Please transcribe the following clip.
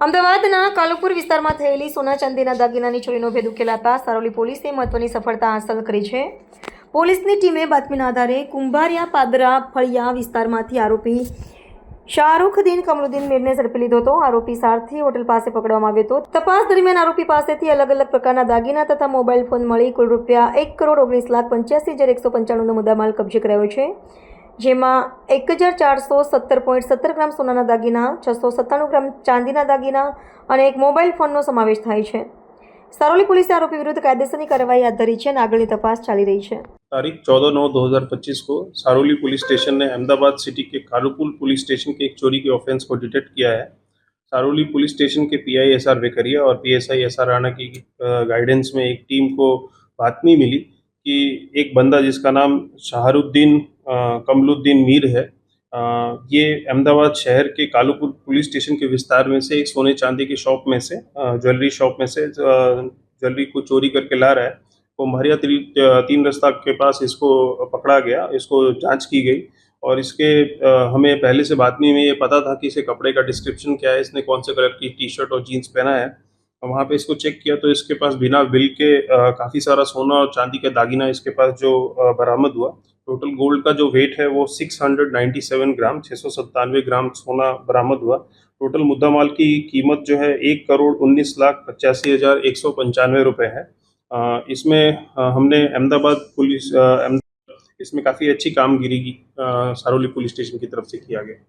અમદાવાદના કાલુપુર વિસ્તારમાં થયેલી સોના ચાંદીના દાગીનાની ચોરીનો ભેદ ઉકેલાતા સારોલી પોલીસે મહત્વની સફળતા હાંસલ કરી છે. પોલીસની ટીમે બાતમીના આધારે કુંભારિયા પાદરા ફળિયા વિસ્તારમાંથી આરોપી શાહરૂખદીન કમરુદ્દીન મીરને ઝડપી લીધો હતો. આરોપી સારથી હોટલ પાસે પકડવામાં આવ્યો હતો. તપાસ દરમિયાન આરોપી પાસેથી અલગ અલગ પ્રકારના દાગીના તથા મોબાઈલ ફોન મળી કુલ રૂપિયા એક કરોડ ઓગણીસ લાખ પંચ્યાસી હજાર એકસો પંચાણુંનો મુદ્દામાલ કબજે કરાયો છે. જેમાં એક હજાર ચારસો સત્તર પોઈન્ટ સત્તર ગ્રામ સોનાના દાગીના છસો સત્તાણું ગ્રામ ચાંદીના દાગીના અને એક મોબાઈલ ફોનનો સમાવેશ થાય છે સારોલી પોલીસે આરોપી વિરુદ્ધ કાયદેસરની કાર્યવાહી હાથ ધરી છે અને આગળની તપાસ ચાલી રહી છે तारीख 14 नौ 2025 को सारोली पुलिस स्टेशन ने अहमदाबाद सिटी के कालुपुल पुलिस स्टेशन के एक चोरी के ऑफेंस को डिटेक्ट किया है सारोली पुलिस स्टेशन के पीआई एस आर वेकरिया और पीएसआई एस आर राणा की गाइडेंस में एक टीम को बातमी मिली कि एक बंदा जिसका नाम शाहरुद्दीन अ, कमलुद्दीन मीर है। अ, ये अहमदाबाद शहर के कालूपुर पुलिस स्टेशन के विस्तार में से एक सोने चांदी की शॉप में से ज्वेलरी शॉप में से ज्वेलरी को चोरी करके ला रहा है। वो महरिया ती, तीन रास्ता के पास इसको पकड़ा गया इसको जाँच की गई और इसके हमें पहले से बातमी में ये पता था कि इसे कपड़े का डिस्क्रिप्शन क्या है इसने कौन से कलर की टी शर्ट और जीन्स पहना है। वहाँ पे इसको चेक किया तो इसके पास बिना बिल के काफ़ी सारा सोना और चांदी का दागिना इसके पास जो बरामद हुआ। टोटल गोल्ड का जो वेट है वो 697 ग्राम छः सौ सत्तानवे ग्राम सोना बरामद हुआ। टोटल मुद्दा माल की कीमत जो है एक करोड़ उन्नीस लाख पचासी हज़ार एक सौ पंचानवे रुपये है। इसमें हमने अहमदाबाद पुलिस इसमें काफ़ी अच्छी कामगिरी की सारोली पुलिस स्टेशन की तरफ़ से किया गया।